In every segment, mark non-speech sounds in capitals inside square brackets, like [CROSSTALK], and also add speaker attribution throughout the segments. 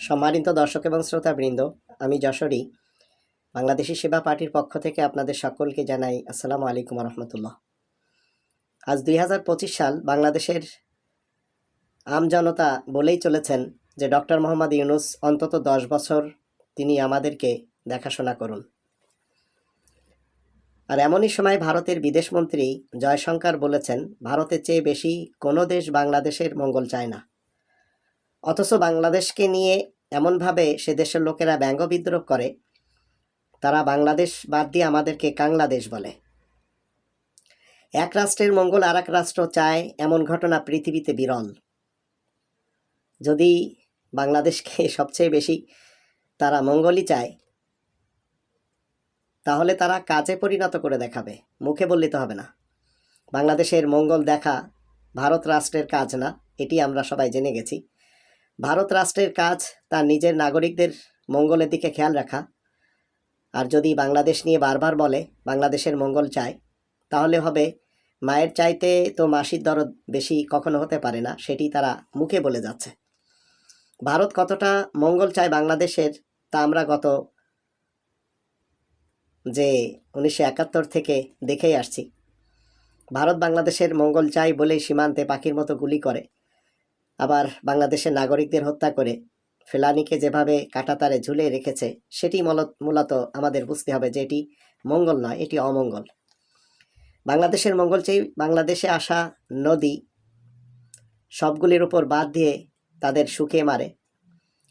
Speaker 1: সম্মানিত দর্শক এবং শ্রোতাবৃন্দ, আমি যশোরী, বাংলাদেশি সেবা পার্টির পক্ষ থেকে আপনাদের সকলকে জানাই আসসালামু আলাইকুম রহমতুল্লাহ আজ দুই হাজার পঁচিশ সাল বাংলাদেশের আমজনতা বলেই চলেছেন যে ডক্টর মোহাম্মদ ইউনুস অন্তত দশ বছর তিনি আমাদেরকে দেখাশোনা করুন। আর এমনই সময় ভারতের বিদেশমন্ত্রী জয়শঙ্কর বলেছেন, ভারতের চেয়ে বেশি কোনো দেশ বাংলাদেশের মঙ্গল চায় না। অথচ বাংলাদেশকে নিয়ে এমনভাবে সে দেশের লোকেরা ব্যঙ্গ বিদ্রোহ করে, তারা বাংলাদেশ বাদ দিয়ে আমাদেরকে কাংলাদেশ বলে। এক রাষ্ট্রের মঙ্গল আর এক রাষ্ট্র চায় এমন ঘটনা পৃথিবীতে বিরল। যদি বাংলাদেশকে [LAUGHS] সবচেয়ে বেশি তারা মঙ্গলই চায়, তাহলে তারা কাজে পরিণত করে দেখাবে। মুখে বললে তো হবে না। বাংলাদেশের মঙ্গল দেখা ভারত রাষ্ট্রের কাজ না, এটি আমরা সবাই জেনে গেছি। ভারত রাষ্ট্রের কাজ তার নিজের নাগরিকদের মঙ্গলের দিকে খেয়াল রাখা। আর যদি বাংলাদেশ নিয়ে বারবার বলে, বাংলাদেশের মঙ্গল চায় তাহলে হবে, মায়ের চাইতে তো মাসির দরদ বেশি কখনো হতে পারে না, সেটি তারা মুখে বলে যাচ্ছে। ভারত কতটা মঙ্গল চায় বাংলাদেশের, তা আমরা গত যে উনিশশো একাত্তর থেকে দেখেই আসছি। ভারত বাংলাদেশের মঙ্গল চাই বলেই সীমান্তে পাখির মতো গুলি করে। আবার বাংলাদেশের নাগরিকদের হত্যা করে ফেলানিকে যেভাবে কাটাতারে ঝুলে রেখেছে, সেটি মূলত আমাদের বুঝতে হবে যে এটি মঙ্গল নয়, এটি অমঙ্গল। বাংলাদেশের মঙ্গল চেয়ে বাংলাদেশে আসা নদী সবগুলির উপর বাদ দিয়ে তাদের সুখে মারে।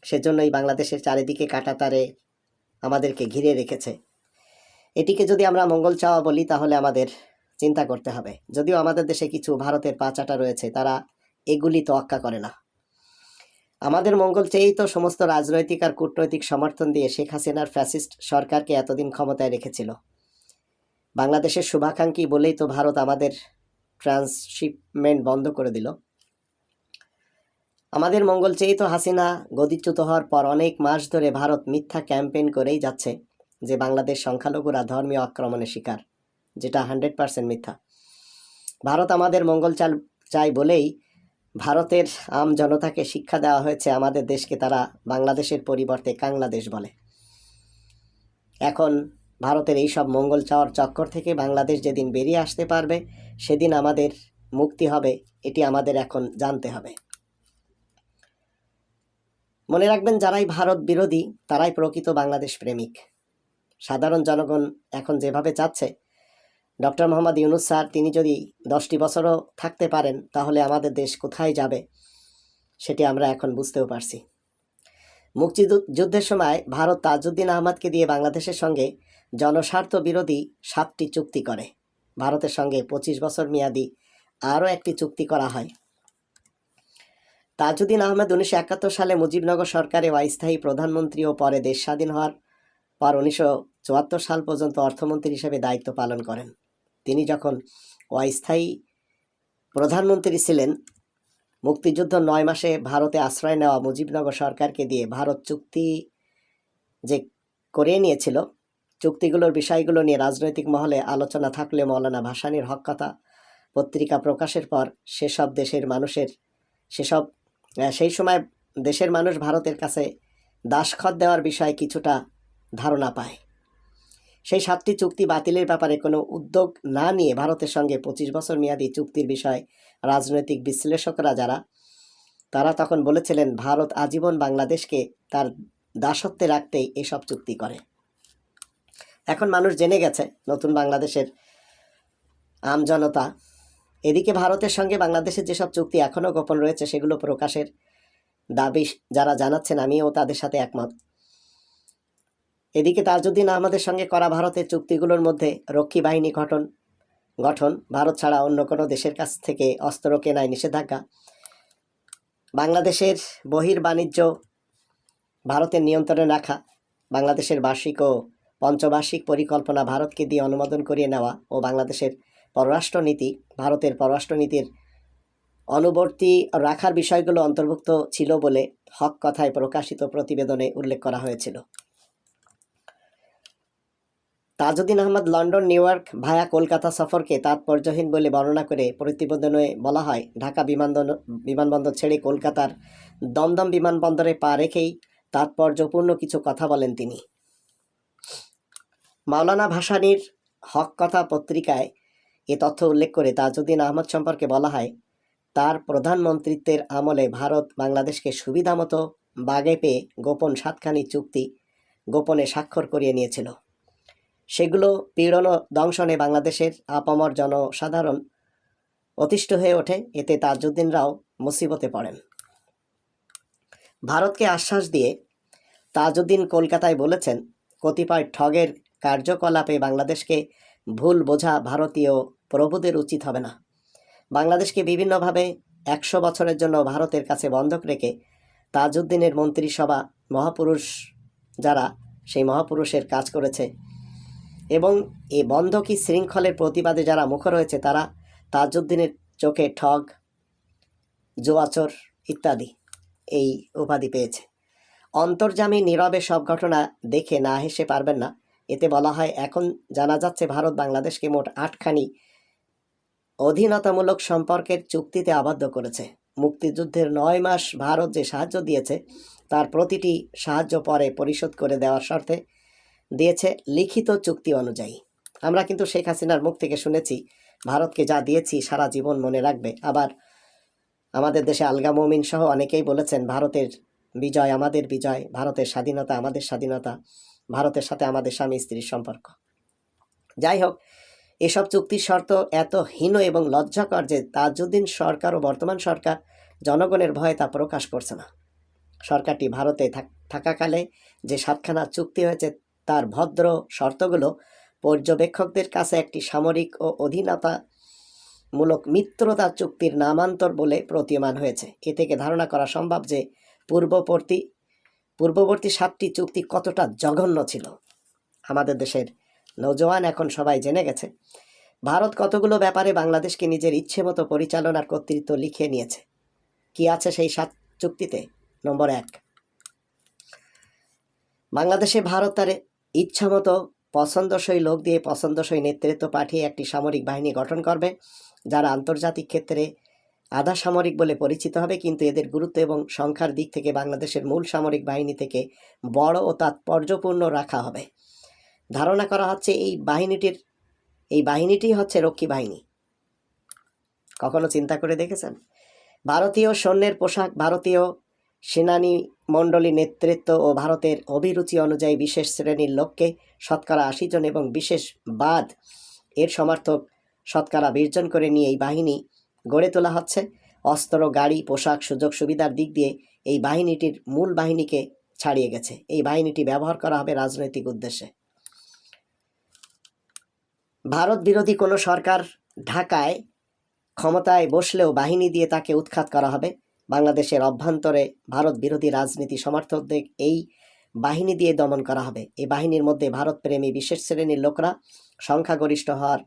Speaker 1: সেজন্যই বাংলাদেশের চারিদিকে কাটাতারে আমাদেরকে ঘিরে রেখেছে। এটিকে যদি আমরা মঙ্গল চাওয়া বলি, তাহলে আমাদের চিন্তা করতে হবে। যদিও আমাদের দেশে কিছু ভারতের পাচাটা রয়েছে, তারা এগুলি তোয়াক্কা করে না। আমাদের মঙ্গল চেয়েই তো সমস্ত রাজনৈতিক আর কূটনৈতিক সমর্থন দিয়ে শেখ হাসিনার ফ্যাসিস্ট সরকারকে এতদিন ক্ষমতায় রেখেছিল। বাংলাদেশের শুভাকাঙ্ক্ষী বলেই তো ভারত আমাদের ট্রান্সশিপমেন্ট বন্ধ করে দিল। আমাদের মঙ্গল চেয়েই তো হাসিনা গদিচ্যুত হওয়ার পর অনেক মাস ধরে ভারত মিথ্যা ক্যাম্পেইন করেই যাচ্ছে যে বাংলাদেশ সংখ্যালঘুরা ধর্মীয় আক্রমণের শিকার, যেটা হান্ড্রেড পার্সেন্ট মিথ্যা। ভারত আমাদের মঙ্গল চাল চাই বলেই ভারতের আম জনতাকে শিক্ষা দেওয়া হয়েছে আমাদের দেশকে তারা বাংলাদেশের পরিবর্তে কাংলাদেশ বলে। এখন ভারতের এই সব মঙ্গল চাওয়ার চক্কর থেকে বাংলাদেশ যেদিন বেরিয়ে আসতে পারবে, সেদিন আমাদের মুক্তি হবে, এটি আমাদের এখন জানতে হবে। মনে রাখবেন, যারাই ভারত বিরোধী, তারাই প্রকৃত বাংলাদেশ প্রেমিক। সাধারণ জনগণ এখন যেভাবে চাচ্ছে ডক্টর মোহাম্মদ ইউনুস স্যার, তিনি যদি দশটি বছরও থাকতে পারেন, তাহলে আমাদের দেশ কোথায় যাবে? সেটি আমরা এখন বুঝতেও পারছি। মুক্তিযুদ্ধের সময় ভারত তাজউদ্দিন আহমদকে দিয়ে বাংলাদেশের সঙ্গে জনস্বার্থ বিরোধী সাতটি চুক্তি করে। ভারতের সঙ্গে পঁচিশ বছর মেয়াদি আরও একটি চুক্তি করা হয়। তাজউদ্দিন আহমেদ উনিশশো একাত্তর সালে মুজিবনগর সরকারে অস্থায়ী প্রধানমন্ত্রী ও পরে দেশ স্বাধীন হওয়ার পর উনিশশো চুয়াত্তর সাল পর্যন্ত অর্থমন্ত্রী হিসেবে দায়িত্ব পালন করেন। তিনি যখন অস্থায়ী প্রধানমন্ত্রী ছিলেন, মুক্তিযুদ্ধ নয় মাসে ভারতে আশ্রয় নেওয়া মুজিবনগর সরকারকে দিয়ে ভারত চুক্তি যে করে নিয়েছিল, চুক্তিগুলোর বিষয়গুলো নিয়ে রাজনৈতিক মহলে আলোচনা থাকলে মৌলানা ভাসানির হক কথা পত্রিকা প্রকাশের পর সেসব দেশের মানুষের, সেসব সেই সময় দেশের মানুষ ভারতের কাছে দাসখত দেওয়ার বিষয়ে কিছুটা ধারণা পায়। সেই সাতটি চুক্তি বাতিলের ব্যাপারে কোনো উদ্যোগ না নিয়ে ভারতের সঙ্গে পঁচিশ বছর মেয়াদী চুক্তির বিষয়ে রাজনৈতিক বিশ্লেষকরা যারা, তারা তখন বলেছিলেন, ভারত আজীবন বাংলাদেশকে তার দাসত্বে রাখতেই এসব চুক্তি করে। এখন মানুষ জেনে গেছে, নতুন বাংলাদেশের আমজনতা এদিকে ভারতের সঙ্গে বাংলাদেশের যেসব চুক্তি এখনও গোপন রয়েছে, সেগুলো প্রকাশের দাবি যারা জানাচ্ছেন, আমিও তাদের সাথে একমত। এদিকে তাজউদ্দিন আহমদের সঙ্গে করা ভারতের চুক্তিগুলোর মধ্যে রক্ষী বাহিনী গঠন গঠন ভারত ছাড়া অন্য কোনো দেশের কাছ থেকে অস্ত্র কেনায় নিষেধাজ্ঞা। বাংলাদেশের বহির বাণিজ্য ভারতের নিয়ন্ত্রণে রাখা, বাংলাদেশের বার্ষিক ও পঞ্চবার্ষিক পরিকল্পনা ভারতকে দিয়ে অনুমোদন করিয়ে নেওয়া ও বাংলাদেশের পররাষ্ট্রনীতি, ভারতের পররাষ্ট্রনীতির অনুবর্তী রাখার বিষয়গুলো অন্তর্ভুক্ত ছিল বলে হক কথায় প্রকাশিত প্রতিবেদনে উল্লেখ করা হয়েছিল। Tajuddin Ahmad London, New York via Kolkata সফরকে তাৎপর্যহীন বলে বর্ণনা করে প্রতিবেদনে বলা হয়, ঢাকা বিমানবন্দর বিমানবন্দর ছেড়ে কলকাতার দমদম বিমানবন্দরে পা রেখেই তাৎপর্যপূর্ণ কিছু কথা বলেন তিনি। মাওলানা ভাসানীর হক কথা পত্রিকায় এ তথ্য উল্লেখ করে তাজউদ্দিন আহমদ সম্পর্কে বলা হয়, তার প্রধানমন্ত্রিত্বের আমলে ভারত বাংলাদেশকে সুবিধামতো বাগে পেয়ে গোপন সাতখানি চুক্তি গোপনে স্বাক্ষর করিয়ে নিয়েছিল। সেগুলো পীড়ন দংশনে বাংলাদেশের আপামর জনসাধারণ অতিষ্ঠ হয়ে ওঠে। এতে তাজউদ্দিনরাও মুসিবতে পড়েন। ভারতকে আশ্বাস দিয়ে তাজউদ্দিন কলকাতায় বলেছেন, কতিপয় ঠগের কার্যকলাপে বাংলাদেশকে ভুল বোঝা ভারতীয় প্রভুদের উচিত হবে না। বাংলাদেশকে বিভিন্নভাবে একশো বছরের জন্য ভারতের কাছে বন্ধক রেখে তাজউদ্দিনের মন্ত্রিসভা মহাপুরুষ যারা, সেই মহাপুরুষের কাজ করেছে এবং এই বন্ধকি শৃঙ্খলের প্রতিবাদে যারা মুখর হয়েছে তারা তাজউদ্দিনের চোখে ঠগ, জোয়াচর ইত্যাদি এই উপাধি পেয়েছে। অন্তর্জামী নীরবে সব ঘটনা দেখে না হেসে পারবেন না। এতে বলা হয়, এখন জানা যাচ্ছে ভারত বাংলাদেশকে মোট আটখানি অধীনতামূলক সম্পর্কের চুক্তিতে আবদ্ধ করেছে। মুক্তিযুদ্ধের নয় মাস ভারত যে সাহায্য দিয়েছে, তার প্রতিটি সাহায্য পরে পরিশোধ করে দেওয়ার শর্তে দিয়েছে লিখিত চুক্তি অনুযায়ী। আমরা কিন্তু শেখ হাসিনার মুখ থেকে শুনেছি, ভারতকে যা দিয়েছি সারা জীবন মনে রাখবে। আবার আমাদের দেশে আলগা মমিন সহ অনেকেই বলেছেন, ভারতের বিজয় আমাদের বিজয়, ভারতের স্বাধীনতা আমাদের স্বাধীনতা, ভারতের সাথে আমাদের স্বামী স্ত্রীর সম্পর্ক। যাই হোক, এসব চুক্তির শর্ত এত হীন এবং লজ্জাকর যে তাজউদ্দিন সরকার ও বর্তমান সরকার জনগণের ভয়ে তা প্রকাশ করছে না। সরকারটি ভারতে থাক- থাকাকালে যে সাতখানা চুক্তি হয়েছে তার ভদ্র শর্তগুলো পর্যবেক্ষকদের কাছে একটি সামরিক ও অধীনতামূলক মিত্রতা চুক্তির নামান্তর বলে প্রতীয়মান হয়েছে। এ থেকে ধারণা করা সম্ভব যে পূর্ববর্তী পূর্ববর্তী সাতটি চুক্তি কতটা জঘন্য ছিল। আমাদের দেশের নৌজওয়ান এখন সবাই জেনে গেছে। ভারত কতগুলো ব্যাপারে বাংলাদেশকে নিজের ইচ্ছে মতো পরিচালনার কর্তৃত্ব লিখে নিয়েছে। কি আছে সেই সাত চুক্তিতে? নম্বর এক। বাংলাদেশে ভারত তার ইচ্ছামতো পছন্দসই লোক দিয়ে পছন্দসই নেতৃত্ব পাঠিয়ে একটি সামরিক বাহিনী গঠন করবে, যারা আন্তর্জাতিক ক্ষেত্রে আধা সামরিক বলে পরিচিত হবে, কিন্তু এদের গুরুত্ব এবং সংখ্যার দিক থেকে বাংলাদেশের মূল সামরিক বাহিনী থেকে বড় ও তাৎপর্যপূর্ণ রাখা হবে। ধারণা করা হচ্ছে এই বাহিনীটির, এই বাহিনীটি হচ্ছে রক্ষী বাহিনী। কখনো চিন্তা করে দেখেছেন? ভারতীয় সৈন্যের পোশাক, ভারতীয় সেনানী মণ্ডলী নেতৃত্ব ও ভারতের অভিরুচি অনুযায়ী বিশেষ শ্রেণির লোককে শতকরা আশি জন এবং বিশেষ বাদ এর সমর্থক শতকরা বিশ জন করে নিয়ে এই বাহিনী গড়ে তোলা হচ্ছে। অস্ত্র, গাড়ি, পোশাক, সুযোগ সুবিধার দিক দিয়ে এই বাহিনীটির মূল বাহিনীকে ছাড়িয়ে গেছে। এই বাহিনীটি ব্যবহার করা হবে রাজনৈতিক উদ্দেশ্যে। ভারত বিরোধী কোনো সরকার ঢাকায় ক্ষমতায় বসলেও বাহিনী দিয়ে তাকে উৎখাত করা হবে। বাংলাদেশের অভ্যন্তরে ভারত বিরোধী রাজনীতি সমর্থকদের এই বাহিনী দিয়ে দমন করা হবে। এই বাহিনীর মধ্যে ভারতপ্রেমী বিশেষ শ্রেণির লোকরা সংখ্যাগরিষ্ঠ হওয়ার,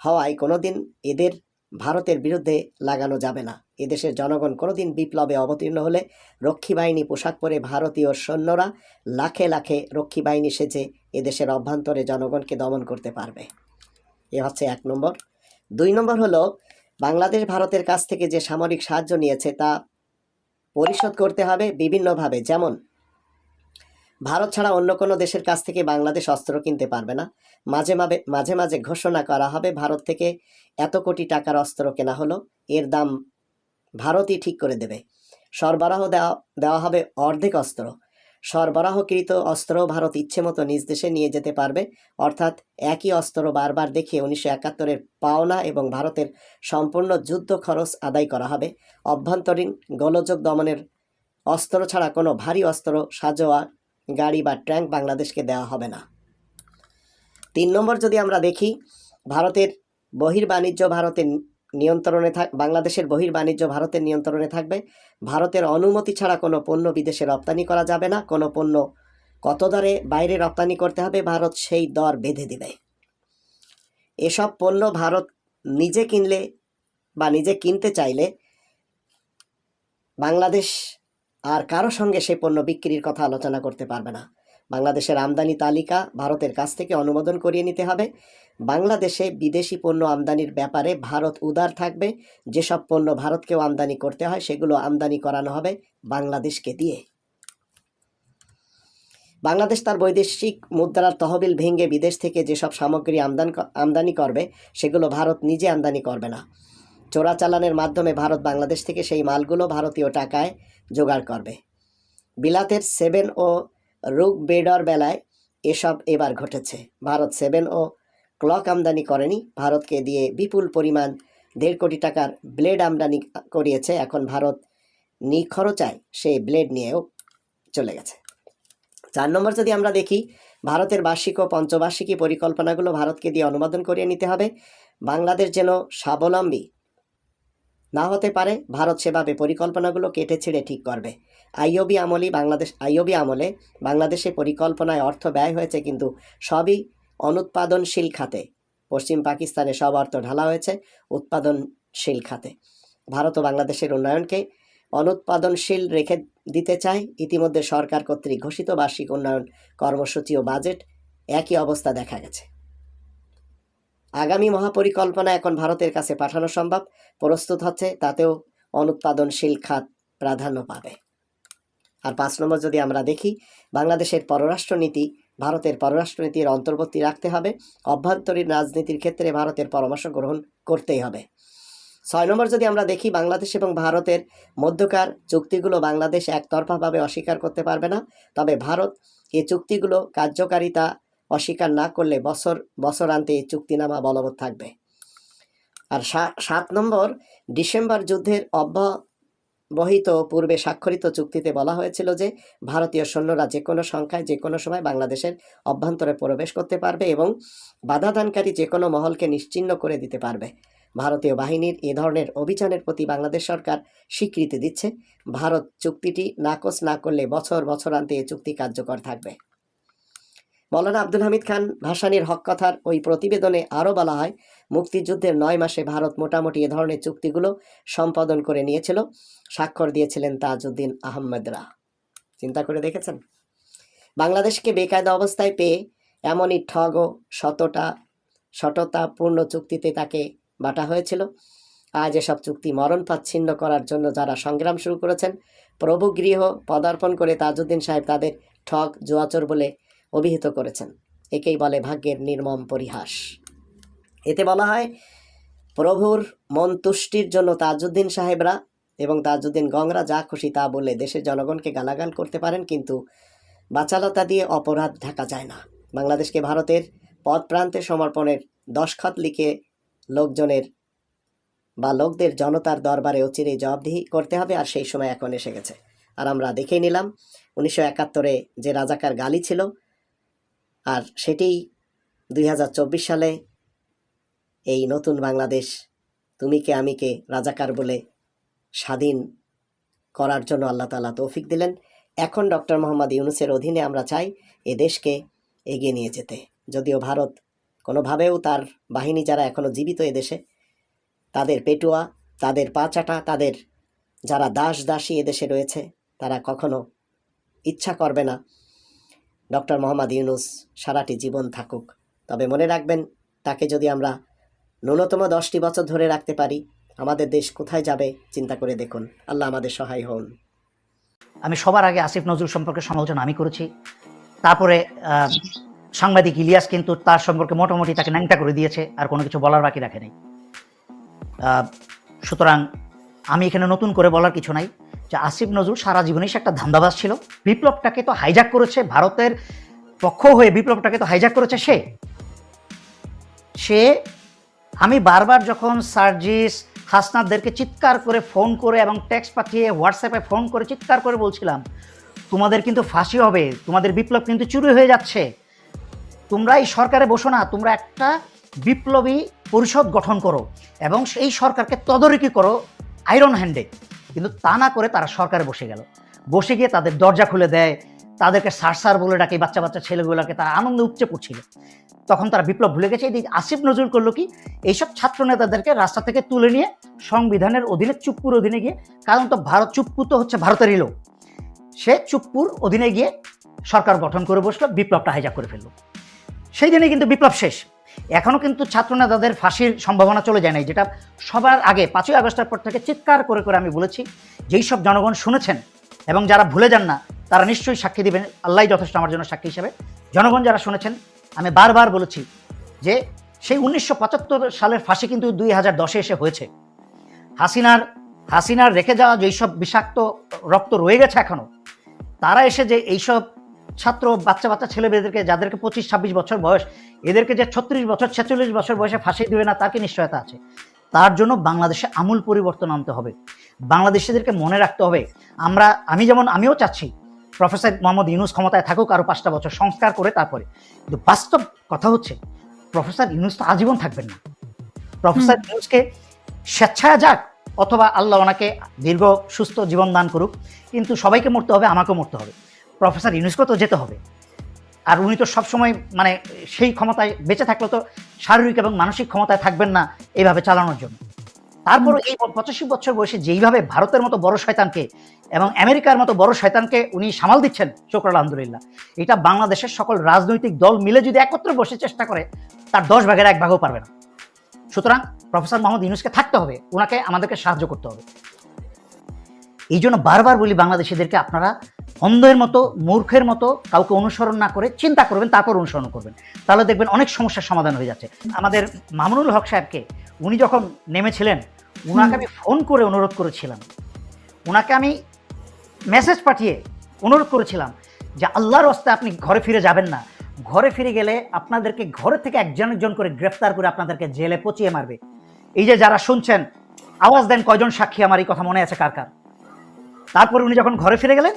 Speaker 1: হওয়ায় কোনোদিন এদের ভারতের বিরুদ্ধে লাগানো যাবে না। এদেশের জনগণ কোনোদিন বিপ্লবে অবতীর্ণ হলে রক্ষী বাহিনী পোশাক পরে ভারতীয় সৈন্যরা লাখে লাখে রক্ষী বাহিনী সেজে এদেশের অভ্যন্তরে জনগণকে দমন করতে পারবে। এ হচ্ছে এক নম্বর। দুই নম্বর হলো, বাংলাদেশ ভারতের কাছ থেকে যে সামরিক সাহায্য নিয়েছে তা পরিশোধ করতে হবে বিভিন্নভাবে। যেমন, ভারত ছাড়া অন্য কোনো দেশের কাছ থেকে বাংলাদেশ অস্ত্র কিনতে পারবে না। মাঝে মাঝে মাঝে মাঝে ঘোষণা করা হবে ভারত থেকে এত কোটি টাকার অস্ত্র কেনা হলো, এর দাম ভারতই ঠিক করে দেবে। সরবরাহ দেওয়া দেওয়া হবে অর্ধেক অস্ত্র। সরবরাহকৃত অস্ত্র ভারত ইচ্ছে মতো নিজ দেশে নিয়ে যেতে পারবে। অর্থাৎ একই অস্ত্র বারবার দেখে উনিশশো একাত্তরের পাওনা এবং ভারতের সম্পূর্ণ যুদ্ধ খরচ আদায় করা হবে। অভ্যন্তরীণ গোলযোগ দমনের অস্ত্র ছাড়া কোনো ভারী অস্ত্র, সাজোয়া, গাড়ি বা ট্যাঙ্ক বাংলাদেশকে দেওয়া হবে না। তিন নম্বর যদি আমরা দেখি, ভারতের বহির্বাণিজ্য ভারতের নিয়ন্ত্রণে থাক, বাংলাদেশের বহির্বাণিজ্য ভারতের নিয়ন্ত্রণে থাকবে। ভারতের অনুমতি ছাড়া কোনো পণ্য বিদেশে রপ্তানি করা যাবে না। কোনো পণ্য কত দরে বাইরে রপ্তানি করতে হবে, ভারত সেই দর বেঁধে দেবে। এসব পণ্য ভারত নিজে কিনলে বা নিজে কিনতে চাইলে বাংলাদেশ আর কারও সঙ্গে সেই পণ্য বিক্রির কথা আলোচনা করতে পারবে না। বাংলাদেশের আমদানি তালিকা ভারতের কাছ থেকে অনুমোদন করিয়ে নিতে হবে। বাংলাদেশে বিদেশি পণ্য আমদানির ব্যাপারে ভারত উদার থাকবে। যেসব পণ্য ভারতকেও আমদানি করতে হয়, সেগুলো আমদানি করানো হবে বাংলাদেশকে দিয়ে। বাংলাদেশ তার বৈদেশিক মুদ্রার তহবিল ভেঙে বিদেশ থেকে যেসব সামগ্রী আমদানি আমদানি করবে, সেগুলো ভারত নিজে আমদানি করবে না। চোরাচালানের মাধ্যমে ভারত বাংলাদেশ থেকে সেই মালগুলো ভারতীয় টাকায় জোগাড় করবে। বিলাতের সেভেন ও রুক বেডর বেলায় এসব এবার ঘটেছে। ভারত সেভেন ও ক্লক আমদানি করেনি। ভারতকে দিয়ে বিপুল পরিমাণ দেড় কোটি টাকার ব্লেড আমদানি করিয়েছে। এখন ভারত নিখরচায় সেই ব্লেড নিয়েও চলে গেছে। চার নম্বর যদি আমরা দেখি, ভারতের বার্ষিক ও পঞ্চবার্ষিকী পরিকল্পনাগুলো ভারতকে দিয়ে অনুমোদন করিয়ে নিতে হবে। বাংলাদেশ যেন স্বাবলম্বী না হতে পারে, ভারত সেভাবে পরিকল্পনাগুলো কেটে ছেড়ে ঠিক করবে। আইওবি আমলি বাংলাদেশ আইওবি আমলে বাংলাদেশে পরিকল্পনায় অর্থ ব্যয় হয়েছে কিন্তু সবই অনুৎপাদনশীল খাতে। পশ্চিম পাকিস্তানে সব অর্থ ঢালা হয়েছে উৎপাদনশীল খাতে। ভারত ও বাংলাদেশের উন্নয়নকে অনুৎপাদনশীল রেখে দিতে চায়। ইতিমধ্যে সরকার কর্তৃক ঘোষিত বার্ষিক উন্নয়ন কর্মসূচি ও বাজেট একই অবস্থা দেখা গেছে। আগামী মহাপরিকল্পনা এখন ভারতের কাছে পাঠানো সম্ভব। প্রস্তুত হচ্ছে, তাতেও অনুৎপাদনশীল খাত প্রাধান্য পাবে। আর পাঁচ নম্বর যদি আমরা দেখি, বাংলাদেশের পররাষ্ট্রনীতি ভারতের পররাষ্ট্রনীতির অন্তর্বর্তী রাখতে হবে। অভ্যন্তরীণ রাজনীতির ক্ষেত্রে ভারতের পরামর্শ গ্রহণ করতেই হবে। ছয় নম্বর যদি আমরা দেখি, বাংলাদেশ এবং ভারতের মধ্যকার চুক্তিগুলো বাংলাদেশ একতরফাভাবে অস্বীকার করতে পারবে না। তবে ভারত এই চুক্তিগুলো কার্যকারিতা অস্বীকার না করলে বছর, বছরান্তে এই চুক্তিনামা বলবৎ থাকবে। আর সাত নম্বর, ডিসেম্বর যুদ্ধের অব্যবহিত পূর্বে স্বাক্ষরিত চুক্তিতে বলা হয়েছিল যে, ভারতীয় সৈন্যরা যে কোনো সংখ্যায় যে কোনো সময় বাংলাদেশের অভ্যন্তরে প্রবেশ করতে পারবে এবং বাধাদানকারী যে কোনো মহলকে নিশ্চিন্ন করে দিতে পারবে। ভারতীয় বাহিনীর এ ধরনের অভিযানের প্রতি বাংলাদেশ সরকার স্বীকৃতি দিচ্ছে। ভারত চুক্তিটি নাকচ না করলে বছর বছরান্তে এ চুক্তি কার্যকর থাকবে। মৌলানা আব্দুল হামিদ খান ভাসানির হক কথার ওই প্রতিবেদনে আরও বলা হয়, মুক্তিযুদ্ধের নয় মাসে ভারত মোটামুটি এ ধরনের চুক্তিগুলো সম্পাদন করে নিয়েছিল, স্বাক্ষর দিয়েছিলেন তাজউদ্দিন আহমেদরা চিন্তা করে দেখেছেন? বাংলাদেশকে বেকায়দা অবস্থায় পেয়ে এমনই ঠগ শতটা সততাপূর্ণ চুক্তিতে তাকে বাটা হয়েছিল। আজ এসব চুক্তি মরণ পাচ্ছিন্ন করার জন্য যারা সংগ্রাম শুরু করেছেন প্রভু গৃহ পদার্পণ করে তাজউদ্দিন সাহেব তাদের ঠগ, জুয়াচর বলে অভিহিত করেছেন। একেই বলে ভাগ্যের নির্মম পরিহাস। এতে বলা হয়, প্রভুর মন তুষ্টির জন্য তাজউদ্দিন সাহেবরা এবং তাজউদ্দিন গংরা যা খুশি তা বলে দেশের জনগণকে গালাগাল করতে পারেন, কিন্তু বাচালতা দিয়ে অপরাধ ঢাকা যায় না। বাংলাদেশকে ভারতের পথ প্রান্তে সমর্পণের দশখত লিখে লোকজনের বা লোকদের জনতার দরবারে অচিরেই জবাবদিহি করতে হবে, আর সেই সময় এখন এসে গেছে। আর আমরা দেখেই নিলাম, উনিশশো একাত্তরে যে রাজাকার গালি ছিল আর সেটিই দুই সালে এই নতুন বাংলাদেশ তুমি কে, আমি কে, রাজাকার বলে স্বাধীন করার জন্য আল্লাহ তালা তৌফিক দিলেন। এখন ডক্টর মোহাম্মদ ইউনুসের অধীনে আমরা চাই এ দেশকে এগিয়ে নিয়ে যেতে। যদিও ভারত কোনোভাবেও তার বাহিনী যারা এখনও জীবিত এদেশে তাদের পেটুয়া, তাদের পাচাটা তাদের যারা দাস দাসী এদেশে রয়েছে, তারা কখনো ইচ্ছা করবে না ডক্টর মোহাম্মদ ইউনুস সারাটি জীবন থাকুক। তবে মনে রাখবেন তাকে যদি আমরা ন্যূনতম দশটি বছর ধরে রাখতে পারি আমাদের দেশ কোথায় যাবে চিন্তা করে দেখুন। আল্লাহ আমাদের সহায় হন।
Speaker 2: আমি সবার আগে আসিফ নজরুল সম্পর্কে সমালোচনা আমি করেছি। তারপরে সাংবাদিক ইলিয়াস কিন্তু তার সম্পর্কে মোটামুটি তাকে ন্যাংটা করে দিয়েছে আর কোনো কিছু বলার বাকি রাখেনি আহ, সুতরাং আমি এখানে নতুন করে বলার কিছু নাই। যে আসিফ নজরুল সারা জীবনেই সে একটা ধান্দাবাজ ছিল। বিপ্লবটাকে তো হাইজাক করেছে, ভারতের পক্ষ হয়ে বিপ্লবটাকে তো হাইজাক করেছে সে। সে, আমি বারবার যখন সার্জিস হাসনাদদেরকে চিৎকার করে ফোন করে এবং টেক্সট পাঠিয়ে হোয়াটসঅ্যাপে ফোন করে চিৎকার করে বলছিলাম, তোমাদের কিন্তু ফাঁসি হবে, তোমাদের বিপ্লব কিন্তু চুরি হয়ে যাচ্ছে। তোমরা এই সরকারে বসো না, তোমরা একটা বিপ্লবী পরিষদ গঠন করো এবং সেই সরকারকে তদারকি করো আয়রন হ্যান্ডে। কিন্তু তা না করে তারা সরকারে বসে গেল। বসে গিয়ে তাদের দরজা খুলে দেয়, তাদেরকে সার সার বলে ডাকে বাচ্চা বাচ্চা ছেলেগুলোকে, তারা আনন্দে উপচে পড়ছিল। তখন তারা বিপ্লব ভুলে গেছে। এই আসিফ নজরুল করল কি? এইসব ছাত্র নেতাদেরকে রাস্তা থেকে তুলে নিয়ে সংবিধানের অধীনে চুপ্পুর অধীনে গিয়ে, কারণ তো ভারত চুপ্পু তো হচ্ছে ভারতেরই লোক। সে চুপ্পুর অধীনে গিয়ে সরকার গঠন করে বসল, বিপ্লবটা হাইজাক করে ফেলল। সেই দিনে কিন্তু বিপ্লব শেষ। এখনও কিন্তু ছাত্র নেতাদের ফাঁসির সম্ভাবনা চলে যায় নাই, যেটা সবার আগে পাঁচই আগস্টের পর থেকে চিৎকার করে করে আমি বলেছি, যেই সব জনগণ শুনেছেন এবং যারা ভুলে যান না, তারা নিশ্চয়ই সাক্ষী দিবেন আল্লাহ যথেষ্ট আমার জন্য সাক্ষী হিসেবে। জনগণ যারা শুনেছেন, আমি বারবার বলেছি যে সেই উনিশশো পঁচাত্তর সালের ফাঁসি কিন্তু দুই হাজার দশে এসে হয়েছে। হাসিনার হাসিনার রেখে যাওয়া যেসব বিষাক্ত রক্ত রয়ে গেছে এখনও, তারা এসে যে এইসব ছাত্র বাচ্চা বাচ্চা ছেলেমেয়েদেরকে যাদেরকে পঁচিশ ছাব্বিশ বছর বয়স এদেরকে যে ছত্রিশ বছর ছেচল্লিশ বছর বয়সে ফাঁসি দেবে না তার কি নিশ্চয়তা আছে। তার জন্য বাংলাদেশে আমূল পরিবর্তন আনতে হবে। বাংলাদেশিদেরকে মনে রাখতে হবে আমরা আমি যেমন আমিও চাচ্ছি প্রফেসর মোহাম্মদ ইউনুস ক্ষমতায় থাকুক আরও পাঁচটা বছর সংস্কার করে তারপরে। কিন্তু বাস্তব কথা হচ্ছে প্রফেসর ইউনুস তো আজীবন থাকবেন না। প্রফেসর ইউনুসকে স্বেচ্ছায় যাক অথবা আল্লাহ ওনাকে দীর্ঘ সুস্থ জীবন দান করুক কিন্তু সবাইকে মরতে হবে আমাকেও মরতে হবে। প্রফেসর ইউনুসকেও তো যেতে হবে। আর উনি তো সবসময় মানে সেই ক্ষমতায় বেঁচে থাকলে তো শারীরিক এবং মানসিক ক্ষমতায় থাকবেন না এইভাবে চালানোর জন্য। তারপর এই পঁচাশি বছর বয়সে যেইভাবে ভারতের মতো বড় শয়তানকে এবং আমেরিকার মতো বড় শয়তানকে উনি সামাল দিচ্ছেন শোকর আলহামদুলিল্লাহ, এটা বাংলাদেশের সকল রাজনৈতিক দল মিলে যদি একত্রে বসে চেষ্টা করে, তার দশ ভাগের এক ভাগও পারবে না। সুতরাং প্রফেসর মোহাম্মদ ইউনুসকে থাকতে হবে ওনাকে আমাদেরকে সাহায্য করতে হবে। এই জন্য বারবার বলি বাংলাদেশিদেরকে, আপনারা অন্ধের মতো, মূর্খের মতো কাউকে অনুসরণ না করে চিন্তা করবেন, তারপর অনুসরণ করবেন। তাহলে দেখবেন অনেক সমস্যার সমাধান হয়ে যাচ্ছে। আমাদের মামুনুল হক সাহেবকে উনি যখন নেমেছিলেন, উনাকে আমি ফোন করে অনুরোধ করেছিলাম। ওনাকে আমি মেসেজ পাঠিয়ে অনুরোধ করেছিলাম যে, আল্লাহর হস্তে আপনি ঘরে ফিরে যাবেন না। ঘরে ফিরে গেলে আপনাদেরকে ঘরে থেকে একজন একজন করে গ্রেফতার করে আপনাদেরকে জেলে পচিয়ে মারবে। এই যে যারা শুনছেন, আওয়াজ দেন কয়জন সাক্ষী আমার এই কথা মনে আছে কার কার? তারপর উনি যখন ঘরে ফিরে গেলেন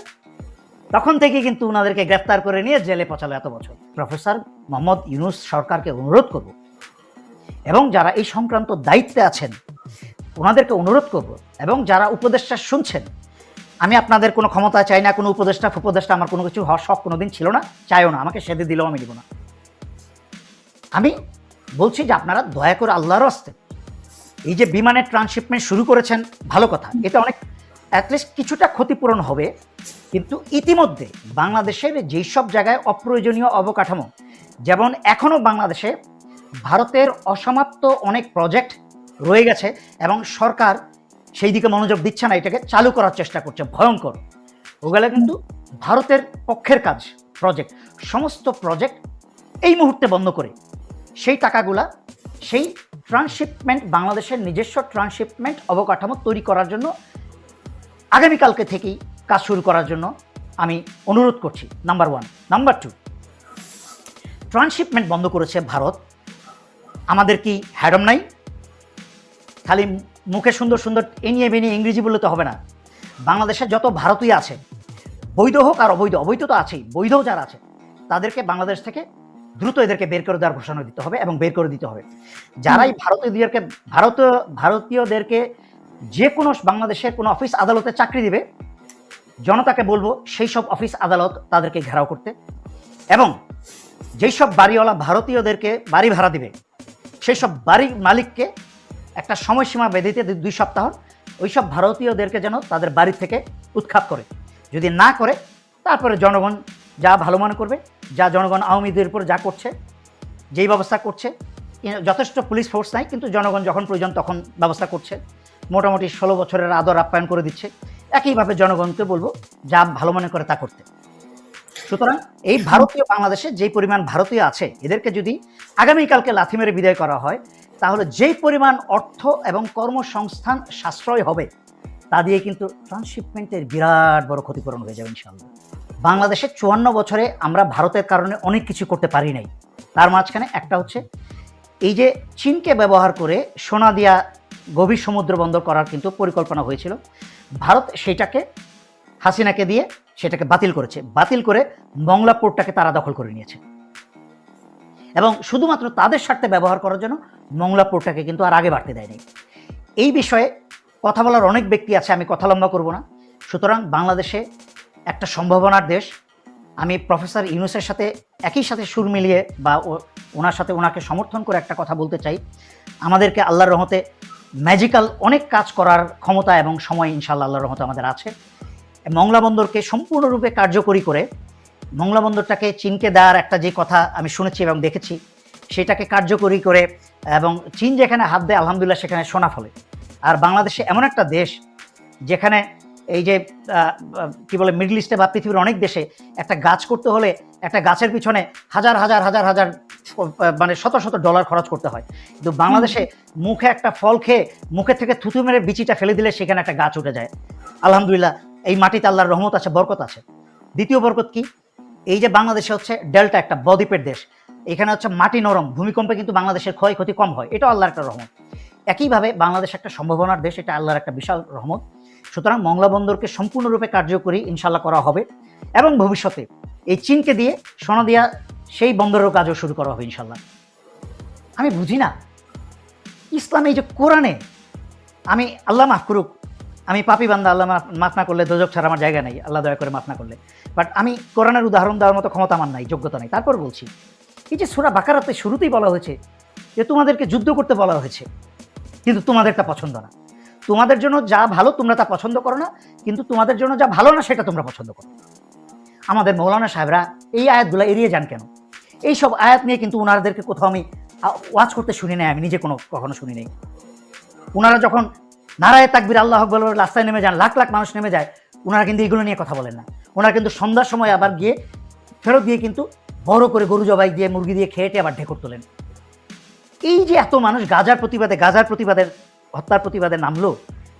Speaker 2: তখন থেকে কিন্তু ওনাদেরকে গ্রেফতার করে নিয়ে জেলে পচালো এত বছর। প্রফেসর মোহাম্মদ ইউনুস সরকারকে অনুরোধ করব এবং যারা এই সংক্রান্ত দায়িত্বে আছেন ওনাদেরকে অনুরোধ করব এবং যারা উপদেষ্টা শুনছেন, আমি আপনাদের কোনো ক্ষমতা চাই না, কোনো উপদেষ্টা উপদেষ্টা আমার কোনো কিছু হওয়ার শখ কোনোদিন ছিল না, চাইও না, আমাকে সেদে দিলেও আমি দিব না। আমি বলছি যে আপনারা দয়া করে আল্লাহর হস্তে এই যে বিমানের ট্রান্সশিপমেন্ট শুরু করেছেন, ভালো কথা, এটা অনেক অ্যাটলিস্ট কিছুটা ক্ষতিপূরণ হবে। কিন্তু ইতিমধ্যে বাংলাদেশের যেই সব জায়গায় অপ্রয়োজনীয় অবকাঠামো, যেমন এখনও বাংলাদেশে, ভারতের অসমাপ্ত অনেক প্রজেক্ট রয়ে গেছে এবং সরকার সেই দিকে মনোযোগ দিচ্ছে না, এটাকে চালু করার চেষ্টা করছে, ভয়ঙ্কর। ওগুলো কিন্তু ভারতের পক্ষের কাজ প্রজেক্ট সমস্ত প্রজেক্ট এই মুহূর্তে বন্ধ করে। সেই টাকাগুলা, সেই ট্রান্সশিপমেন্ট বাংলাদেশের নিজস্ব ট্রান্সশিপমেন্ট অবকাঠামো তৈরি করার জন্য আগামীকালকে থেকেই কাজ শুরু করার জন্য আমি অনুরোধ করছি number one number two transshipment বন্ধ করেছে ভারত। আমাদের কি হ্যাডম নাই? খালি মুখে সুন্দর সুন্দর এনিয়ে বেনিয়ে ইংরেজি বললে তো হবে না। বাংলাদেশে যত ভারতীয় আছে বৈধ হোক আর অবৈধ অবৈধ তো আছেই বৈধ যারা আছে তাদেরকে বাংলাদেশ থেকে দ্রুত এদেরকে বের করে দেওয়ার ঘোষণা দিতে হবে এবং বের করে দিতে হবে। যারাই ভারতীয়দেরকে ভারতীয় ভারতীয়দেরকে যে কোনো বাংলাদেশের কোনো অফিস আদালতে চাকরি দিবে জনতাকে বলব, সেই সব অফিস আদালত তাদেরকে ঘেরাও করতে এবং যেই সব বাড়িওয়ালা ভারতীয়দেরকে বাড়ি ভাড়া দিবে, সেই সব বাড়ির মালিককে একটা সময়সীমা বেঁধে দিতে দুই সপ্তাহ ওই সব ভারতীয়দেরকে যেন তাদের বাড়ি থেকে উৎখাত করে। যদি না করে, তারপরে জনগণ যা ভালো মনে করবে, যা জনগণ আওয়ামীদের উপর যা করছে, যেই ব্যবস্থা করছে যথেষ্ট পুলিশ ফোর্স নাই, কিন্তু জনগণ যখন প্রয়োজন তখন ব্যবস্থা করছে। মোটামুটি ষোলো বছরের আদর আপ্যায়ন করে দিচ্ছে। একইভাবে জনগণকে বলব, যা ভালো মনে করে তা করতে। সুতরাং এই ভারতীয় বাংলাদেশে যেই পরিমাণ ভারতীয় আছে, এদেরকে যদি আগামীকালকে লাথি মেরে বিদায় করা হয়, তাহলে যেই পরিমাণ অর্থ এবং কর্মসংস্থান সাশ্রয় হবে, তা দিয়ে কিন্তু ট্রান্সশিপমেন্টের বিরাট বড় ক্ষতিপূরণ হয়ে যাবে ইনশাআল্লাহ। বাংলাদেশে চুয়ান্ন বছরে আমরা ভারতের কারণে অনেক কিছু করতে পারি নাই। তার মাঝখানে একটা হচ্ছে, এই যে চীনকে ব্যবহার করে সোনা দিয়া গভীর সমুদ্র বন্দর করার কিন্তু পরিকল্পনা হয়েছিল। ভারত সেটাকে হাসিনাকে দিয়ে সেটাকে বাতিল করেছে। বাতিল করে মংলা পোর্টটাকে তারা দখল করে নিয়েছে। এবং শুধুমাত্র তাদের স্বার্থে ব্যবহার করার জন্য মংলা পোর্টটাকে কিন্তু আর আগে বাড়তে দেয়নি। এই বিষয়ে কথা বলার অনেক ব্যক্তি আছে, আমি কথা লম্বা করব না। সুতরাং বাংলাদেশে একটা সম্ভাবনার দেশ। আমি প্রফেসর ইউনুসের সাথে, একই সাথে সুর মিলিয়ে বা ওনার সাথে ওনাকে সমর্থন করে একটা কথা বলতে চাই। আমাদেরকে আল্লাহর রহমতে ম্যাজিক্যাল অনেক কাজ করার ক্ষমতা এবং সময় ইনশাল্লাহ আল্লাহর রহমত আমাদের আছে। মংলা বন্দরকে সম্পূর্ণরূপে কার্যকরী করে মংলা বন্দরটাকে চীনকে দেওয়ার একটা যে কথা আমি শুনেছি এবং দেখেছি, সেটাকে কার্যকরী করে এবং চীন যেখানে হাত দেয়, আলহামদুলিল্লাহ সেখানে সোনা ফলে। আর বাংলাদেশে এমন একটা দেশ যেখানে এই যে কি বলে মিডল ইস্টে বা পৃথিবীর অনেক দেশে একটা গাছ করতে হলে একটা গাছের পিছনে হাজার হাজার হাজার হাজার মানে শত শত ডলার খরচ করতে হয়। কিন্তু বাংলাদেশে মুখে একটা ফল খেয়ে মুখে থেকে থুতু মেরে বিচিটা ফেলে দিলে সেখানে একটা গাছ উঠে যায়। আলহামদুলিল্লাহ এই মাটিতে আল্লাহর রহমত আছে বরকত আছে। দ্বিতীয় বরকত কি? এই যে বাংলাদেশে হচ্ছে ডেল্টা একটা বদ্বীপের দেশ। এখানে হচ্ছে মাটি নরম ভূমিকম্পে কিন্তু বাংলাদেশের ক্ষয়ক্ষতি কম হয়। এটা আল্লাহর একটা রহমত। একইভাবে বাংলাদেশ একটা সম্ভাবনার দেশ এটা আল্লাহর একটা বিশাল রহমত। সুতরাং মংলা বন্দরকে সম্পূর্ণরূপে কার্যকরী ইনশাল্লাহ করা হবে এবং ভবিষ্যতে এই চীনকে দিয়ে সোনাদিয়া সেই বন্দরের কাজও শুরু করা হবে ইনশাল্লাহ আমি বুঝি না। ইসলামে এই যে কোরআনে আমি আল্লাহ মাফ করুক, আমি পাপি বান্দা, আল্লাহ মাফ- না করলে দোজক ছাড়া আমার জায়গা নাই, আল্লাহ দয়া করে মাফ না করলে। বাট আমি কোরআনের উদাহরণ দেওয়ার মতো ক্ষমতা আমার নাই, যোগ্যতা নাই। তারপর বলছি, এই যে সুরা বাকারাতে শুরুতেই বলা হয়েছে যে তোমাদেরকে যুদ্ধ করতে বলা হয়েছে, কিন্তু তোমাদেরটা পছন্দ না। তোমাদের জন্য যা ভালো তোমরা তা পছন্দ করো না, কিন্তু তোমাদের জন্য যা ভালো না সেটা তোমরা পছন্দ করো আমাদের মৌলানা সাহেবরা এই আয়াতগুলো এড়িয়ে যান কেন? এই সব আয়াত নিয়ে কিন্তু ওনাদেরকে কোথাও আমি ওয়াজ করতে শুনি নাই, আমি নিজে কোনো কখনো শুনি নাই। ওনারা যখন নারায় তাকবির আল্লাহ আকবর রাস্তায় নেমে যান, লাখ লাখ মানুষ নেমে যায় ওনারা কিন্তু এগুলো নিয়ে কথা বলেন না। ওনারা কিন্তু সন্ধ্যার সময় আবার গিয়ে ফেরত দিয়ে কিন্তু বড় করে গরু জবাই দিয়ে, মুরগি দিয়ে খেয়েটে আবার ঢেকর তোলেন। এই যে এত মানুষ গাজার প্রতিবাদে, গাজার প্রতিবাদের হত্যার প্রতিবাদে নামলো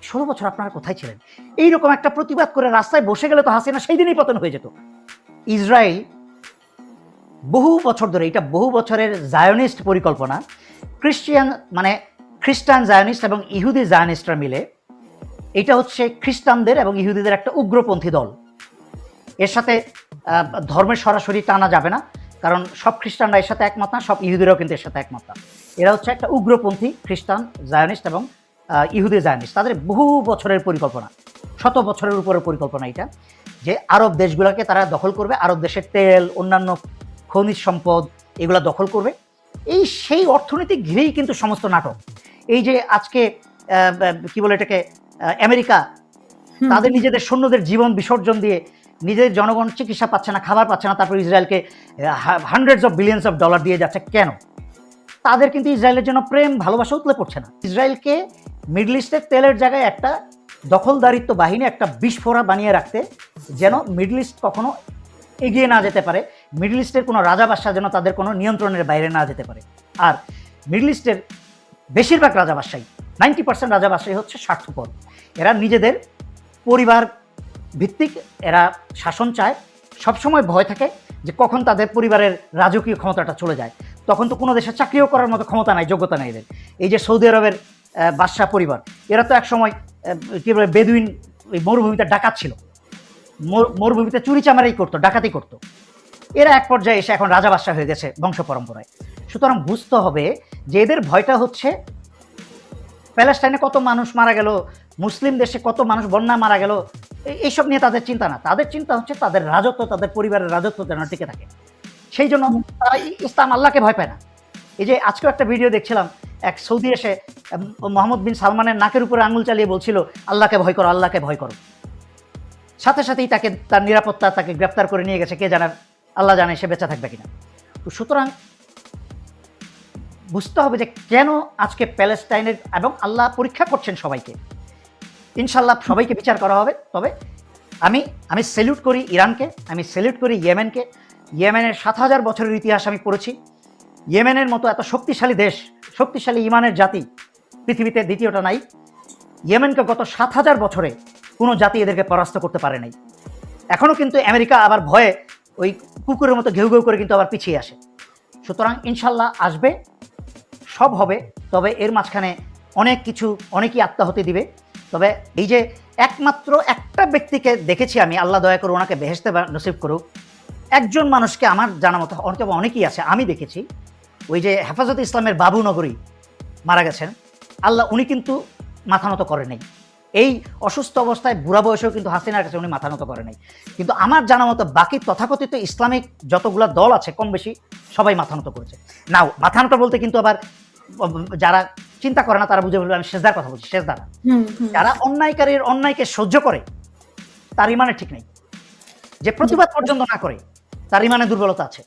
Speaker 2: ষোলো বছর আপনারা কোথায় ছিলেন? এইরকম একটা প্রতিবাদ করে রাস্তায় বসে গেলে তো হাসিনা সেই দিনই পতন হয়ে যেত। ইসরায়েল বহু বছর ধরে, এটা বহু বছরের জায়নিস্ট পরিকল্পনা, খ্রিস্টিয়ান মানে খ্রিস্টান জায়নিস্ট এবং ইহুদি জায়নিস্টরা মিলে, এটা হচ্ছে খ্রিস্টানদের এবং ইহুদিদের একটা উগ্রপন্থী দল। এর সাথে ধর্মের সরাসরি টানা যাবে না, কারণ সব খ্রিস্টানরা এর সাথে একমত না, সব ইহুদিরাও কিন্তু এর সাথে একমত না। এরা হচ্ছে একটা উগ্রপন্থী খ্রিস্টান জায়নিস্ট এবং ইহুদি জায়নিস্ট তাদের বহু বছরের পরিকল্পনা শত বছরের উপরের পরিকল্পনা এটা যে আরব দেশগুলোকে তারা দখল করবে আরব দেশের তেল অন্যান্য খনিজ সম্পদ এগুলা দখল করবে। এই সেই অর্থনীতি ঘিরেই কিন্তু সমস্ত নাটক। এই যে আজকে কি বলে এটাকে আমেরিকা তাদের নিজেদের সৈন্যদের জীবন বিসর্জন দিয়ে নিজেদের জনগণ চিকিৎসা পাচ্ছে না খাবার পাচ্ছে না তারপর ইসরায়েলকে hundreds of billions of dollar দিয়ে যাচ্ছে। কেন? তাদের কিন্তু ইসরায়েলের জন্য প্রেম ভালোবাসা উতলে পড়ছে না। ইসরায়েলকে মিডল ইস্টের তেলের জায়গায় একটা দখলদারিত্ব বাহিনী, একটা বিস্ফোরা বানিয়ে রাখতে যেন মিডল ইস্ট কখনো এগিয়ে না যেতে পারে। মিডল ইস্টের কোনো রাজাবাসা যেন তাদের কোনো নিয়ন্ত্রণের বাইরে না যেতে পারে। আর মিডল ইস্টের বেশিরভাগ রাজাবাসাই নাইনটি পার্সেন্ট রাজাবাসাই হচ্ছে স্বার্থপর। এরা নিজেদের পরিবার ভিত্তিক এরা শাসন চায়। সবসময় ভয় থাকে যে কখন তাদের পরিবারের রাজকীয় ক্ষমতাটা চলে যায়। তখন তো কোনো দেশে চাকরিও করার মতো ক্ষমতা নাই, যোগ্যতা নাই এদের। এই যে সৌদি আরবের বাদশাহ পরিবার। এরা তো একসময় কী বলে, বেদুইন ওই মরুভূমিতে ডাকাত ছিল। মর- মরুভূমিতে চুরি চামারাই করতো, ডাকাতি করতো। এরা এক পর্যায়ে এসে এখন রাজা বাদশাহ হয়ে গেছে বংশ পরম্পরায়। সুতরাং বুঝতে হবে যে এদের ভয়টা হচ্ছে, প্যালেস্টাইনে কত মানুষ মারা গেল, মুসলিম দেশে কত মানুষ বন্যা মারা গেল এইসব নিয়ে তাদের চিন্তা না। তাদের চিন্তা হচ্ছে তাদের রাজত্ব, তাদের পরিবারের রাজত্ব যেন টিকে থাকে। সেই জন্য তারা ইসলাম আল্লাহকে ভয় পায় না। এই যে আজকেও একটা ভিডিও দেখছিলাম, এক সৌদি এসে মোহাম্মদ বিন সালমানের নাকের উপরে আঙুল চালিয়ে বলছিল, আল্লাহকে ভয় করো, আল্লাহকে ভয় করো। সাথে সাথেই তাকে, তার নিরাপত্তা তাকে গ্রেপ্তার করে নিয়ে গেছে। কে জানার আল্লাহ জানে সে বেঁচে থাকবে কিনা। তো সুতরাং বুঝতে হবে যে কেন আজকে প্যালেস্টাইনের এবং আল্লাহ পরীক্ষা করছেন সবাইকে। ইনশাল্লাহ সবাইকে বিচার করা হবে। তবে আমি আমি সেলিউট করি ইরানকে, আমি সেলিউট করি ইয়েমেনকে। ইয়েমেনের সাত হাজার বছরের ইতিহাস আমি পড়েছি। ইয়েমেনের মতো এত শক্তিশালী দেশ, শক্তিশালী ইমানের জাতি পৃথিবীতে দ্বিতীয়টা নাই। ইয়েমেনকে গত সাত হাজার বছরে কোনো জাতি এদেরকে পরাস্ত করতে পারে নাই। এখনও কিন্তু আমেরিকা আবার ভয়ে ওই কুকুরের মতো ঘেউ ঘেউ করে কিন্তু আবার পিছিয়ে আসে। সুতরাং ইনশাল্লাহ আসবে, সব হবে, তবে এর মাঝখানে অনেক কিছু, অনেকই আত্মাহতি দিবে। তবে এই যে একমাত্র একটা ব্যক্তিকে দেখেছি আমি, আল্লাহ দয়া করে ওনাকে বেহেস্তে নসিব করুক, একজন মানুষকে আমার জানা মতো অনেকে অনেকেই আছে, আমি দেখেছি। ওই যে হেফাজত ইসলামের বাবু নগরী মারা গেছেন। আল্লাহ উনি কিন্তু মাথা নত করে নাই। এই অসুস্থ অবস্থায় বুড়া বয়সেও কিন্তু হাসিনার কাছে উনি মাথা নত করে নাই। কিন্তু আমার জানা মতো বাকি তথাকথিত ইসলামিক যতগুলো দল আছে কম বেশি সবাই মাথা নত করেছে। নাও মাথা নত বলতে কিন্তু আবার যারা চিন্তা করে না তারা বুঝে বলবে আমি শেষদার কথা বলছি শেষদার। না। যারা অন্যায়কারীর অন্যায়কে সহ্য করে তার ইমানে ঠিক নেই। যে প্রতিবাদ পর্যন্ত না করে তার ইমানে দুর্বলতা আছে।